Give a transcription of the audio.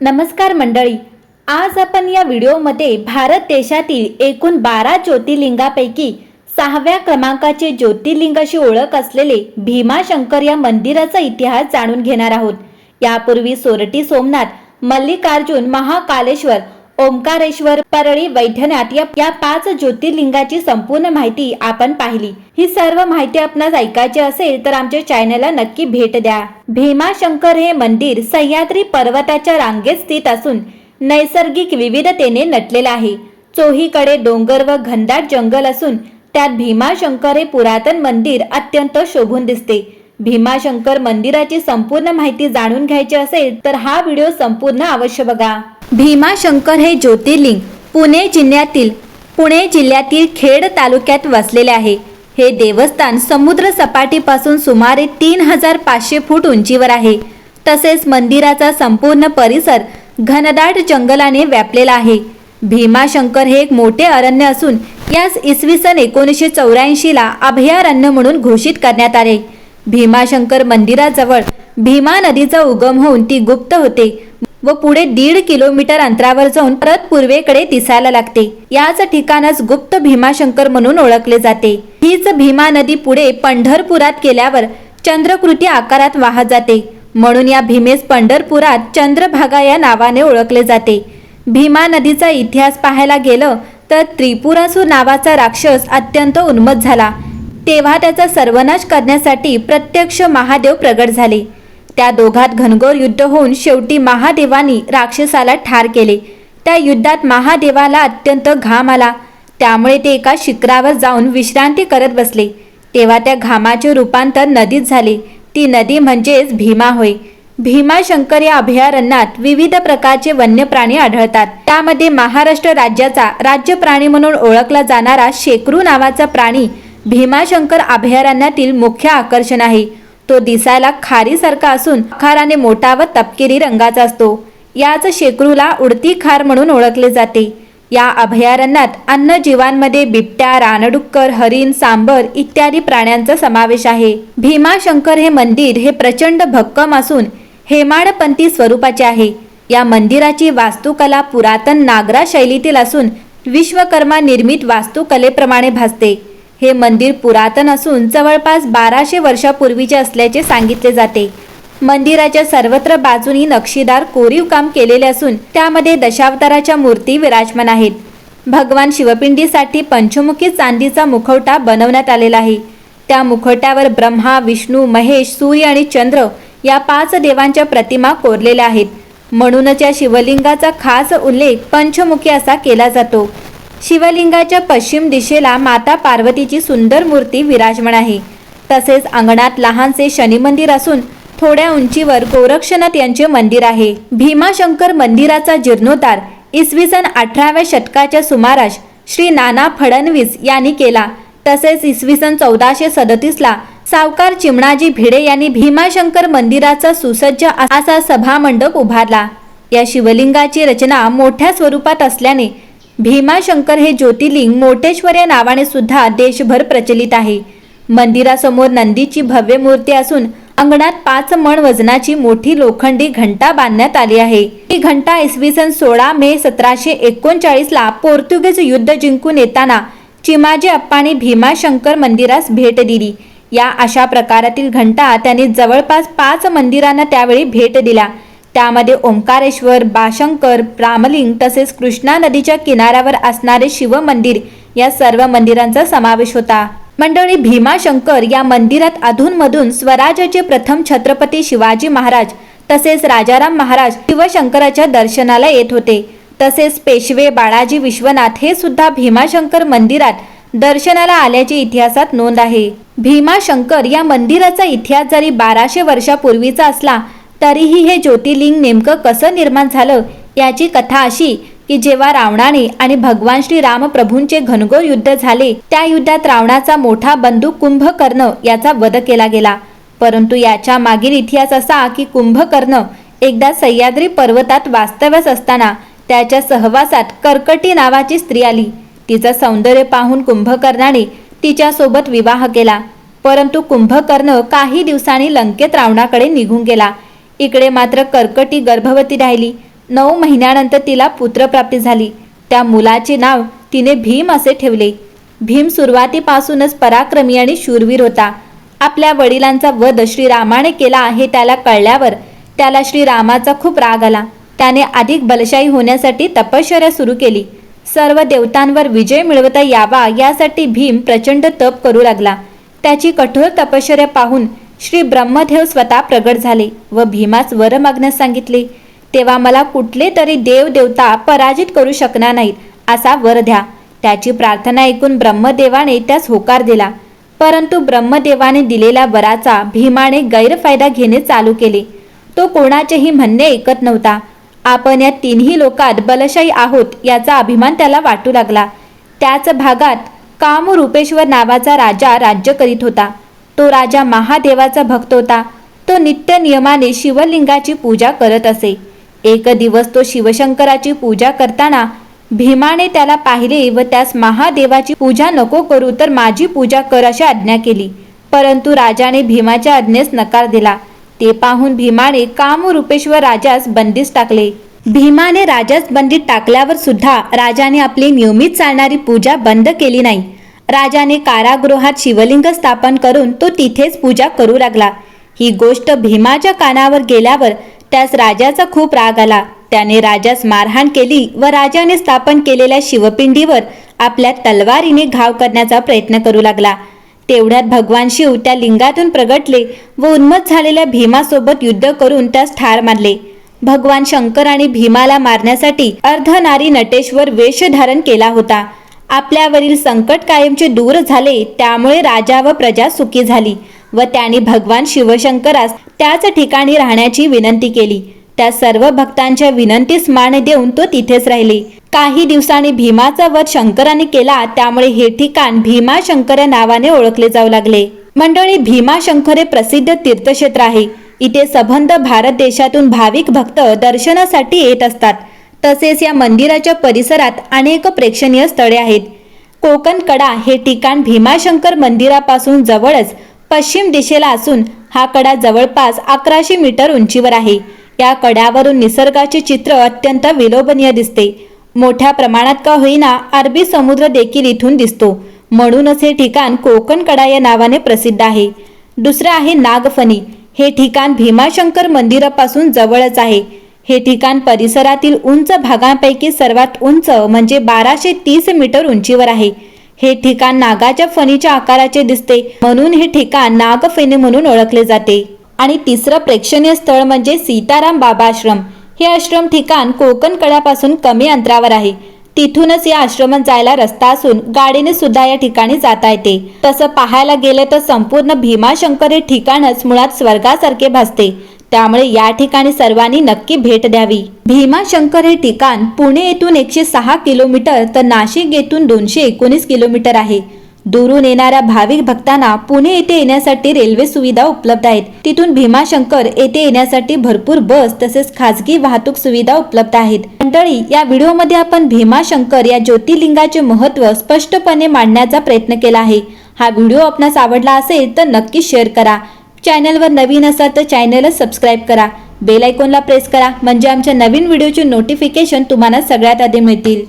नमस्कार मंडळी. आज आपण या व्हिडिओमध्ये भारत देशातील एकूण बारा ज्योतिर्लिंगापैकी सहाव्या क्रमांकाचे ज्योतिर्लिंगाशी ओळख असलेले भीमाशंकर या मंदिराचा इतिहास जाणून घेणार आहोत. यापूर्वी सोरटी सोमनाथ मल्लिकार्जुन महाकालेश्वर ओंकारेश्वर परळी वैद्यनाथ या पाच ज्योतिर्लिंगाची संपूर्ण माहिती आपण पाहिली. ही सर्व माहिती आपणास ऐकायची असेल तर आमच्या चॅनलला नक्की भेट द्या. भीमाशंकर हे मंदिर सह्याद्री पर्वताच्या रांगेत स्थित असून नैसर्गिक विविधतेने नटलेलं आहे. चोहीकडे डोंगर व घनदाट जंगल असून त्यात भीमाशंकर हे पुरातन मंदिर अत्यंत शोभून दिसते. भीमाशंकर मंदिराची संपूर्ण माहिती जाणून घ्यायची असेल तर हा व्हिडिओ संपूर्ण अवश्य बघा. भीमाशंकर हे ज्योतिर्लिंग पुणे जिल्ह्यातील पुणे जिल्ह्यातील खेड तालुक्यात वसलेले आहे. हे देवस्थान समुद्र सपाटीपासून सुमारे तीन हजार पाचशे फूट उंचीवर आहे. तसेच मंदिराचा संपूर्ण परिसर घनदाट जंगलाने व्यापलेला आहे. भीमाशंकर हे एक मोठे अरण्य असून यास इसवी सन एकोणीसशे चौऱ्याऐंशीला अभयारण्य म्हणून घोषित करण्यात आले. भीमाशंकर मंदिराजवळ भीमा नदीचा उगम होऊन ती गुप्त होते व पुढे दीड किलोमीटर अंतरावर जाऊन परत पूर्वेकडे दिसायला लागते. याच ठिकाणच गुप्त भीमाशंकर म्हणून ओळखले जाते. हीच भीमा नदी पुढे पंढरपुरात गेल्यावर चंद्रकृती आकारात वाहत जाते. म्हणून या भीमेस पंढरपुरात चंद्रभागा या नावाने ओळखले जाते. भीमा नदीचा इतिहास पाहायला गेलं तर त्रिपुरासूर नावाचा राक्षस अत्यंत उन्मत झाला. तेव्हा त्याचा सर्वनाश करण्यासाठी प्रत्यक्ष महादेव प्रगट झाले. त्या दोघात घनघोर युद्ध होऊन शेवटी महादेवानी राक्षसाला ठार केले. त्या युद्धात महादेवाला अत्यंत घाम आला. त्यामुळे ते एका शिखरावर जाऊन विश्रांती करत बसले. तेव्हा त्या घामाचे रूपांतर नदीत झाले. ती नदी म्हणजेच भीमा होय. भीमाशंकर या अभयारण्यात विविध प्रकारचे वन्य प्राणी आढळतात. त्यामध्ये महाराष्ट्र राज्याचा राज्य प्राणी म्हणून ओळखला जाणारा शेकरू नावाचा प्राणी भीमाशंकर अभयारण्यातील मुख्य आकर्षण आहे. तो दिसायला खारीसारखा असून खाराने मोठा व तपकिरी रंगाचा असतो. याच शेकरूला उडती खार म्हणून ओळखले जाते. या अभयारण्यात अन्य जीवांमध्ये बिबट्या रानडुक्कर हरिण सांबर इत्यादी प्राण्यांचा समावेश आहे. भीमाशंकर हे मंदिर हे प्रचंड भक्कम असून हेमाडपंथी स्वरूपाचे आहे. या मंदिराची वास्तुकला पुरातन नागरा शैलीतील असून विश्वकर्मा निर्मित वास्तुकलेप्रमाणे भासते. हे मंदिर पुरातन असून जवळपास बाराशे वर्षापूर्वीचे असल्याचे सांगितले जाते. मंदिराच्या सर्वत्र बाजूनी नक्षीदार कोरीव काम केलेले असून त्यामध्ये दशावताराच्या मूर्ती विराजमान आहेत. भगवान शिवपिंडीसाठी पंचमुखी चांदीचा मुखवटा बनवण्यात आलेला आहे. त्या मुखवट्यावर ब्रह्मा विष्णू महेश सूर्य आणि चंद्र या पाच देवांच्या प्रतिमा कोरलेल्या आहेत. म्हणूनच या शिवलिंगाचा खास उल्लेख पंचमुखी असा केला जातो. शिवलिंगाच्या पश्चिम दिशेला माता पार्वतीची सुंदर मूर्ती विराजमान आहे. तसेच अंगणात लहानसे शनी मंदिर असून थोड्या उंचीवर गोरक्षनाथ यांचे मंदिर आहे. भीमाशंकर मंदिराचा जीर्णोद्धार इसवी सन अठराव्या शतकाच्या सुमारास श्री नाना फडणवीस यांनी केला. तसेच इसवी सन चौदाशे सदतीसला सावकार चिमणाजी भिडे यांनी भीमाशंकर मंदिराचा सुसज्ज असा सभामंडप उभारला. या शिवलिंगाची रचना मोठ्या स्वरूपात असल्याने भीमाशंकर हे ज्योतिर्लिंग मोटेश्वर या नावाने सुद्धा देशभर प्रचलित आहे. मंदिरासमोर नंदीची भव्य मूर्ती असून अंगणात पाच मण वजनाची मोठी लोखंडी घंटा बांधण्यात आली आहे. ही घंटा इसवी सन सोळा मे सतराशे एकोणचाळीस ला पोर्तुगीज युद्ध जिंकून येताना चिमाजी अप्पांनी भीमाशंकर मंदिरास भेट दिली. या अशा प्रकारातील घंटा त्यांनी जवळपास पाच मंदिरांना त्यावेळी भेट दिल्या. त्यामध्ये ओंकारेश्वर बाशंकर रामलिंग तसेच कृष्णा नदीच्या किनाऱ्यावर असणारे शिव मंदिर या सर्व मंदिरांचा समावेश होता. मंडळी भीमाशंकर या मंदिरात अधूनमधून स्वराज्याचे प्रथम छत्रपती शिवाजी महाराज तसेच राजाराम महाराज शिवशंकराच्या दर्शनाला येत होते. तसेच पेशवे बाळाजी विश्वनाथ हे सुद्धा भीमाशंकर मंदिरात दर्शनाला आल्याची इतिहासात नोंद आहे. भीमाशंकर या मंदिराचा इतिहास जरी बाराशे वर्षापूर्वीचा असला तरीही हे ज्योतिर्लिंग नेमकं कसं निर्माण झालं याची कथा अशी की जेव्हा रावणाने आणि भगवान श्री रामप्रभूंचे घनघोर युद्ध झाले त्या युद्धात रावणाचा मोठा बंधू कुंभकर्ण याचा वध केला गेला. परंतु याच्या मागील इतिहास असा की कुंभकर्ण एकदा सह्याद्री पर्वतात वास्तव्यास असताना त्याच्या सहवासात कर्कटी नावाची स्त्री आली. तिचं सौंदर्य पाहून कुंभकर्णाने तिच्यासोबत विवाह केला. परंतु कुंभकर्ण काही दिवसांनी लंकेत रावणाकडे निघून गेला. इकडे मात्र कर्कटी गर्भवती राहिली. नऊ महिन्यानंतर तिला पुत्रप्राप्ती झाली. त्या मुलाचे नाव तिने भीम असे ठेवले. भीम सुरुवातीपासूनच पराक्रमी आणि शूरवीर होता. आपल्या वडिलांचा वध श्रीरामाने केला हे त्याला कळल्यावर त्याला श्रीरामाचा खूप राग आला. त्याने अधिक बलशाही होण्यासाठी तपश्चर्या सुरू केली. सर्व देवतांवर विजय मिळवता यावा यासाठी भीम प्रचंड तप करू लागला. त्याची कठोर तपश्चर्या पाहून श्री ब्रह्मदेव स्वतः प्रगट झाले व भीमास वर मागण्यास सांगितले तेव्हा मला कुठले तरी देव देवता पराजित करू शकणार नाहीत असा वर द्या. त्याची प्रार्थना ऐकून ब्रह्मदेवाने त्यास होकार दिला. परंतु ब्रह्मदेवाने दिलेल्या वराचा भीमाने गैरफायदा घेणे चालू केले. तो कोणाचेही म्हणणे ऐकत नव्हता. आपण या तिन्ही लोकात बलशाही आहोत याचा अभिमान त्याला वाटू लागला. त्याच भागात कामरूपेश्वर नावाचा राजा राज्य करीत होता. तो राजा महादेवाचा भक्त होता. तो नित्य नियमाने शिवलिंगाची पूजा करत असे. एक दिवस तो शिवशंकराची पूजा करताना भीमाने त्याला पाहिले व त्यास महादेवाची पूजा नको करू तर माझी पूजा कर अशी आज्ञा केली. परंतु राजाने भीमाच्या आज्ञेस नकार दिला. ते पाहून भीमाने कामरूपेश्वर राजास बंदीस टाकले. भीमाने राजास बंदीत टाकल्यावर सुद्धा राजाने आपली नियमित चालणारी पूजा बंद केली नाही. राजाने कारागृहात शिवलिंग स्थापन करून तो तिथेच पूजा करू लागला. ही गोष्ट भीमाच्या कानावर गेल्यावर त्यास राजाचा खूप राग आला. त्याने राजास मारहाण केली व राजाने स्थापन केलेल्या शिवपिंडीवर आपल्या तलवारीने घाव करण्याचा प्रयत्न करू लागला. तेवढ्यात भगवान शिव त्या लिंगातून प्रगटले व उन्मत झालेल्या भीमासोबत युद्ध करून त्यास ठार मारले भगवान शंकर आणि भीमाला मारण्यासाठी अर्धनारी नटेश्वर वेश धारण केला होता. आपल्यावरील संकट कायमचे दूर झाले त्यामुळे राजा व प्रजा सुखी झाली व त्याने भगवान शिवशंकरास त्याच ठिकाणी राहण्याची विनंती केली. त्या सर्व भक्तांच्या विनंतीस मान देऊन तो तिथेच राहिले. काही दिवसांनी भीमाचा वध शंकराने केला त्यामुळे हे ठिकाण भीमाशंकर या नावाने ओळखले जाऊ लागले. मंडळी भीमाशंकर हे प्रसिद्ध तीर्थक्षेत्र आहे. इथे सबंध भारत देशातून भाविक भक्त दर्शनासाठी येत असतात. तसेच या मंदिराच्या परिसरात अनेक प्रेक्षणीय स्थळे आहेत. कोकण कडा हे ठिकाण भीमाशंकर मंदिरापासून जवळच पश्चिम दिशेला असून हा कडा जवळपास अकराशे मीटर उंचीवर आहे. या कड्यावरून निसर्गाचे चित्र अत्यंत विलोभनीय दिसते. मोठ्या प्रमाणात का होईना अरबी समुद्र देखील इथून दिसतो. म्हणूनच हे ठिकाण कोकण कडा या नावाने प्रसिद्ध आहे. दुसरं आहे नागफणी. हे ठिकाण भीमाशंकर मंदिरापासून जवळच आहे. हे ठिकाण परिसरातील उंच भागांपैकी सर्वात उंच म्हणजे बाराशे तीस मीटर उंचीवर आहे. हे ठिकाण नागाच्या फणीच्या आकाराचे दिसते म्हणून हे ठिकाण नागफेणी म्हणून ओळखले जाते. आणि तिसरं प्रेक्षणीय स्थळ म्हणजे सीताराम बाबा आश्रम. हे आश्रम ठिकाण कोकण कड्यापासून कमी अंतरावर आहे. तिथूनच या आश्रमात जायला रस्ता असून गाडीने सुद्धा या ठिकाणी जाता येते. तसं पाहायला गेलं तर संपूर्ण भीमाशंकर हे ठिकाणच मुळात स्वर्गासारखे भासते. त्यामुळे या ठिकाणी सर्वांनी नक्की भेट द्यावी. भीमाशंकर हे ठिकाण पुणे येथून एकशे सहा किलोमीटर तर नाशिक येथून दोनशे एकोणीस किलोमीटर आहे. दुरून येणाऱ्या भाविक भक्तांना पुणे येथे येण्यासाठी रेल्वे सुविधा उपलब्ध आहेत. तिथून भीमाशंकर येथे येण्यासाठी भरपूर बस तसेच खासगी वाहतूक सुविधा उपलब्ध आहेत. मंडळी या व्हिडिओमध्ये आपण भीमाशंकर या ज्योतिर्लिंगाचे महत्त्व स्पष्टपणे मांडण्याचा प्रयत्न केला आहे. हा व्हिडिओ आपणास आवडला असेल तर नक्की शेअर करा. चॅनलवर नवीन असाल तर चॅनलच सबस्क्राईब करा. बेल आयकॉनला प्रेस करा. म्हणजे आमच्या नवीन व्हिडिओचे नोटिफिकेशन तुम्हाला सगळ्यात आधी मिळतील.